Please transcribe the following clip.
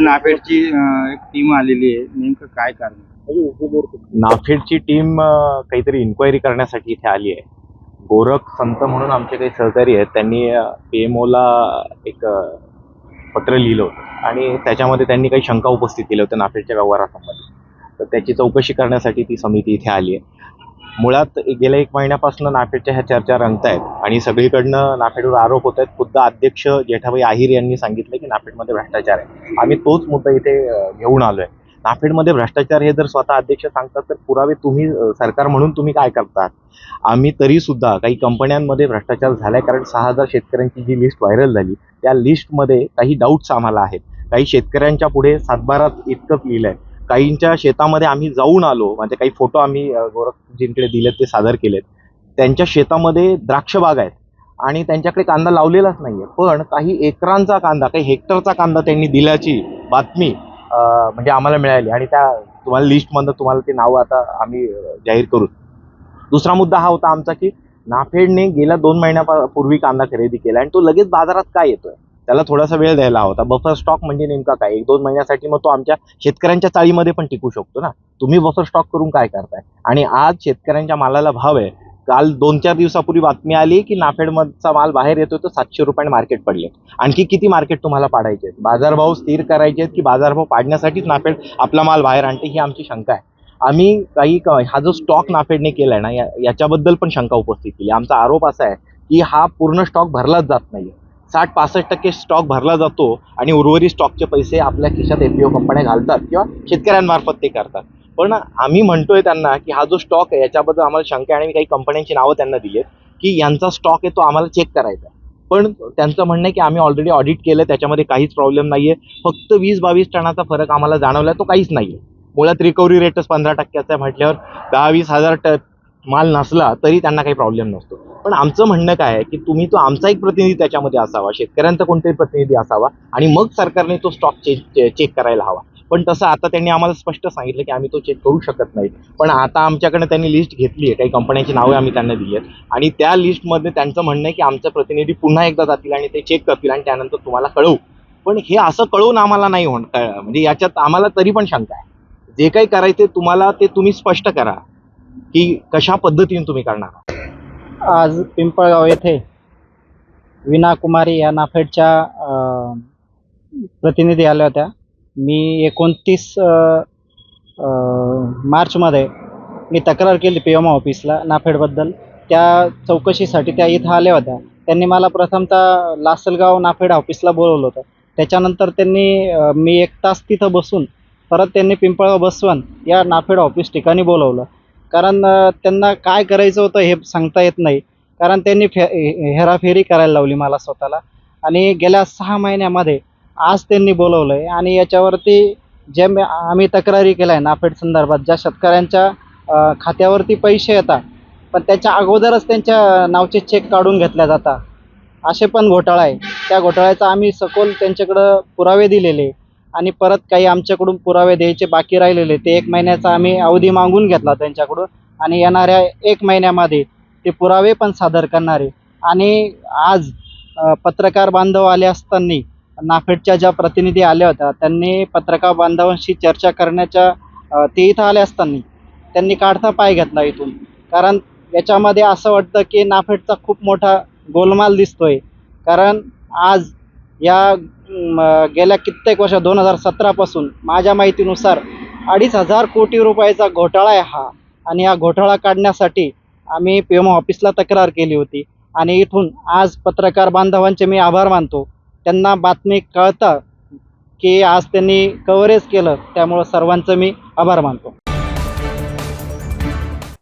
नाफेडची एक टीम आलेली आहे. नेमकं काय कारण? नाफेडची टीम काहीतरी इन्क्वायरी करण्यासाठी इथे आली आहे. गोरख संत म्हणून आमचे काही सहकारी आहेत. त्यांनी पीएमओला एम ओला एक पत्र लिहिलं होतं. आणि त्याच्यामध्ये त्यांनी काही शंका उपस्थित केल्या होत्या नाफेडच्या व्यवहारासंबंधी. तर त्याची चौकशी करण्यासाठी ती समिती इथे आली आहे. मुळात गेल्या एक महिन्यापासून नाफेडच्या ह्या चर्चा रंगत आहेत आणि सगळीकडनं नाफेडवर आरोप होत आहेत. खुद्द अध्यक्ष जेठाबाई आहिर यांनी सांगितलं की नाफेडमध्ये भ्रष्टाचार आहे. आम्ही तोच मुद्दा इथे घेऊन आलो आहे नाफेडमध्ये भ्रष्टाचार हे जर स्वतः अध्यक्ष सांगतात तर पुरावे तुम्ही सरकार म्हणून तुम्ही काय करतात? आम्ही तरी सुद्धा काही कंपन्यांमध्ये भ्रष्टाचार झालाय कारण सहा हजार शेतकऱ्यांची जी लिस्ट व्हायरल झाली त्या लिस्टमध्ये काही डाऊट्स आम्हाला आहेत. काही शेतकऱ्यांच्या पुढे सातबारात इतकंच आहे काहींच्या शेतामध्ये आम्ही जाऊन आलो म्हणजे काही फोटो आम्ही गोरखजींकडे दिलेत ते सादर केलेत. त्यांच्या शेतामध्ये द्राक्ष बाग आहेत आणि त्यांच्याकडे कांदा लावलेलाच नाहीये. पण काही एकरांचा कांदा काही हेक्टरचा कांदा त्यांनी दिल्याची बातमी म्हणजे आम्हाला मिळाली आणि त्या तुम्हाला लिस्टमधनं तुम्हाला ते नावं आता आम्ही जाहीर करू. दुसरा मुद्दा हा होता आमचा की नाफेडने गेल्या दोन महिन्यापूर्वी कांदा खरेदी केला आणि तो लगेच बाजारात काय येतोय? त्याला थोडासा वेळ द्यायला होता. बफर स्टॉक म्हणजे नेमका काय? एक दोन महिन्यासाठी मग तो आमच्या शेतकऱ्यांच्या चाळीमध्ये पण टिकू शकतो ना? तुम्ही बफर स्टॉक करून काय करताय? आणि आज शेतकऱ्यांच्या मालाला भाव आहे. काल दोन चार दिवसापूर्वी बातमी आली की नाफेडमधचा माल बाहेर येतोय तर सातशे रुपयाने मार्केट पडले. आणखी किती मार्केट तुम्हाला पाडायचे आहेत? बाजारभाव स्थिर करायचे आहेत की बाजारभाव पाडण्यासाठीच नाफेड आपला माल बाहेर आणते ही आमची शंका आहे. आम्ही काही हा जो स्टॉक नाफेडने केलाय ना याच्याबद्दल पण शंका उपस्थित केली. आमचा आरोप असा आहे की हा पूर्ण स्टॉक भरलाच जात नाहीये. साठ पासष्ट टक्के स्टॉक भरला जातो आणि उर्वरित स्टॉकचे पैसे आपल्या खिशात एपीओ कंपन्या घालतात किंवा शेतकऱ्यांमार्फत ते करतात. पण आम्ही म्हणतोय त्यांना की हा जो स्टॉक आहे याच्याबद्दल आम्हाला शंका आहे आणि काही कंपन्यांची नावं त्यांना दिली आहेत की यांचा स्टॉक आहे तो आम्हाला चेक करायचा आहे. पण त्यांचं म्हणणं आहे की आम्ही ऑलरेडी ऑडिट केलं त्याच्यामध्ये काहीच प्रॉब्लेम नाहीये. फक्त वीस बावीस टनाचा फरक आम्हाला जाणवला तो काहीच नाहीये. मुळात रिकव्हरी रेटच पंधरा टक्क्याचा आहे म्हटल्यावर दहा वीस हजार ट माल नसला तरी त्यांना काही प्रॉब्लेम नसतो. पण आमचं म्हणणं काय आहे की तुम्ही तो आमचा एक प्रतिनिधी त्याच्यामध्ये असावा शेतकऱ्यांचा कोणतरी प्रतिनिधी असावा आणि मग सरकारने तो स्टॉक चेक चेक करायला हवा. पण तसं आता त्यांनी आम्हाला स्पष्ट सांगितलं की आम्ही तो चेक करू शकत नाही. पण आता आमच्याकडे त्यांनी लिस्ट घेतली आहे. काही कंपन्यांची नावे आम्ही त्यांना दिली आहेत. आणि त्या लिस्टमध्ये त्यांचं म्हणणं आहे की आमचा प्रतिनिधी पुन्हा एकदा जातील आणि ते चेक करतील आणि त्यानंतर तुम्हाला कळवू. पण हे असं कळवून आम्हाला नाही होण म्हणजे याच्यात आम्हाला तरी पण शंका आहे. जे काही करायचे तुम्हाला ते तुम्ही स्पष्ट करा की कशा पद्धतीने तुम्ही करणार आज पिंपळगाव येथे विना कुमारी या नाफेडच्या प्रतिनिधी आल्या होत्या. मी एकोणतीस मार्चमध्ये मी तक्रार केली पी एम ऑफिसला नाफेडबद्दल. त्या चौकशीसाठी त्या इथं आल्या होत्या. त्यांनी मला प्रथमतः लासलगाव नाफेड ऑफिसला बोलवलं होतं. त्याच्यानंतर त्यांनी मी एक तास तिथं बसून परत त्यांनी पिंपळगाव बसवण या नाफेड ऑफिस ठिकाणी बोलवलं. कारण त्यांना काय करायचं होतं हे सांगता येत नाही. कारण त्यांनी फे हेराफेरी करायला लावली मला स्वतःला. आणि गेल्या सहा महिन्यामध्ये आज त्यांनी बोलवलं आहे आणि याच्यावरती जे मी- आम्ही तक्रारी केल्या आहे नाफेड संदर्भात ज्या शेतकऱ्यांच्या खात्यावरती पैसे येतात पण त्याच्या अगोदरच त्यांच्या नावचे चेक काढून घेतल्या जातात. असे पण घोटाळा आहे. त्या घोटाळ्याचा आम्ही सखोल त्यांच्याकडं पुरावे दिलेले. आणि परत काही आमच्याकडून पुरावे द्यायचे बाकी राहिलेले ते एक महिन्याचा आम्ही अवधी मागून घेतला त्यांच्याकडून. आणि येणाऱ्या एक महिन्यामध्ये ते पुरावे पण सादर करणारे आणि आज पत्रकार बांधव आले असताना नाफेडच्या ज्या प्रतिनिधी आल्या होत्या त्यांनी पत्रकार बांधवांशी चर्चा करण्याच्या ते इथं आले असताना त्यांनी काढता पाय घेतला इथून. कारण याच्यामध्ये असं वाटतं की नाफेडचा खूप मोठा गोलमाल दिसतोय. कारण आज या गेल्या कित्येक वर्ष दोन हजार सतरापासून माझ्या माहितीनुसार अडीच हजार कोटी रुपयाचा घोटाळा आहे हा. आणि हा घोटाळा काढण्यासाठी आम्ही पी एम ऑफिसला तक्रार केली होती. आणि इथून आज पत्रकार बांधवांचे मी आभार मानतो. त्यांना बातमी कळतं की आज त्यांनी कव्हरेज केलं. त्यामुळं सर्वांचं मी आभार मानतो.